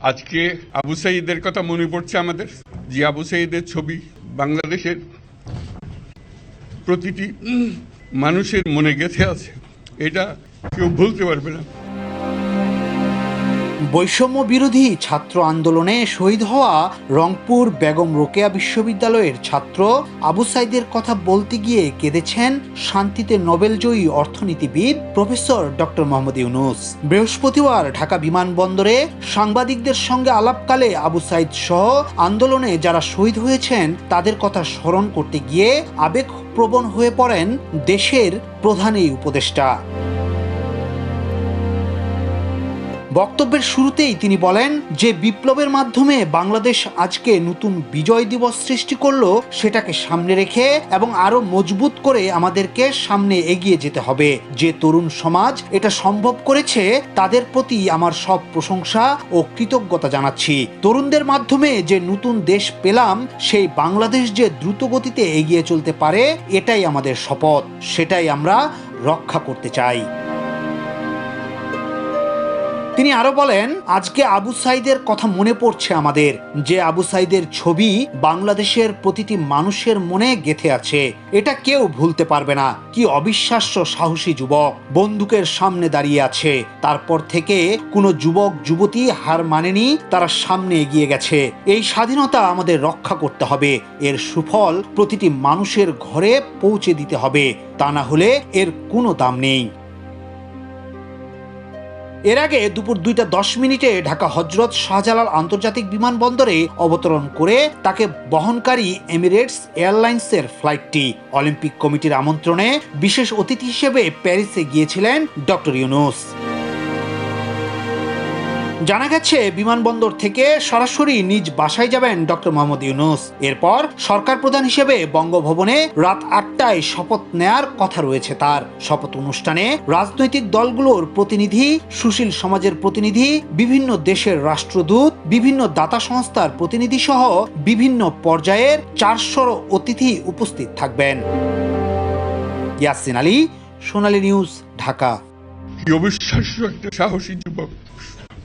আজকে আবু সাইদের কথা মনে পড়ছে আমাদের। যে আবু সাইদের ছবি বাংলাদেশের প্রতিটি মানুষের মনে গেছে আছে। এটা কেউ ভুলতে পারবে না। বৈষম্য বিরোধী ছাত্র আন্দোলনে শহীদ হওয়া রংপুর বেগম রোকেয়া বিশ্ববিদ্যালয়ের ছাত্র আবু সাইদের কথা বলতে গিয়ে কেঁদেছেন শান্তিতে নোবেলজয়ী অর্থনীতিবিদ প্রফেসর ডক্টর মোহাম্মদ ইউনুস। বৃহস্পতিবার ঢাকা বিমানবন্দরে সাংবাদিকদের সঙ্গে আলাপকালে আবু সাইদ সহ আন্দোলনে যারা শহীদ হয়েছেন তাদের কথা স্মরণ করতে গিয়ে আবেগপ্রবণ হয়ে পড়েন দেশের প্রধান এই উপদেষ্টা। বক্তব্যের শুরুতেই তিনি বলেন, যে বিপ্লবের মাধ্যমে বাংলাদেশ আজকে নতুন বিজয় দিবস সৃষ্টি করল, সেটাকে সামনে রেখে এবং আরও মজবুত করে আমাদেরকে সামনে এগিয়ে যেতে হবে। যে তরুণ সমাজ এটা সম্ভব করেছে, তাদের প্রতি আমার সব প্রশংসা ও কৃতজ্ঞতা জানাচ্ছি। তরুণদের মাধ্যমে যে নতুন দেশ পেলাম, সেই বাংলাদেশ যে দ্রুত গতিতে এগিয়ে চলতে পারে, এটাই আমাদের শপথ। সেটাই আমরা রক্ষা করতে চাই। তিনি আরও বলেন, আজকে আবু সাইদের কথা মনে পড়ছে আমাদের, যে আবু সাইদের ছবি বাংলাদেশের প্রতিটি মানুষের মনে গেথে আছে। এটা কেউ ভুলতে পারবে না। কি অবিশ্বাস্য সাহসী যুবক। বন্দুকের সামনে দাঁড়িয়ে আছে। তারপর থেকে কোনো যুবক, যুবতী হার মানেনি, তারা সামনে এগিয়ে গেছে। এই স্বাধীনতা আমাদের রক্ষা করতে হবে। এর সুফল প্রতিটি মানুষের ঘরে পৌঁছে দিতে হবে। তা না হলে এর কোনো দাম নেই। এর আগে দুপুর দুইটা দশ মিনিটে ঢাকা হজরত শাহজালাল আন্তর্জাতিক বিমানবন্দরে অবতরণ করে তাকে বহনকারী এমিরেটস এয়ারলাইন্সের ফ্লাইটটি অলিম্পিক কমিটির আমন্ত্রণে বিশেষ অতিথি হিসেবে প্যারিসে গিয়েছিলেন ডক্টর ইউনুস। জানা গেছে, বিমানবন্দর থেকে সরাসরি নিজ বাসায় যাবেন ডক্টর মোহাম্মদ ইউনুস। এরপর সরকার প্রধান হিসেবে বঙ্গভবনে রাত আটটায় শপথ নেয়ার কথা রয়েছে তার। শপথ অনুষ্ঠানে রাজনৈতিক দলগুলোর প্রতিনিধি, সুশীল সমাজের প্রতিনিধি, বিভিন্ন দেশের রাষ্ট্রদূত, বিভিন্ন দাতা সংস্থার প্রতিনিধি সহ বিভিন্ন পর্যায়ের চারশোর অতিথি উপস্থিত থাকবেন। ইয়াসিন আলী, সোনালী নিউজ, ঢাকা। অবিশ্বাস্য একটা সাহসী যুবক।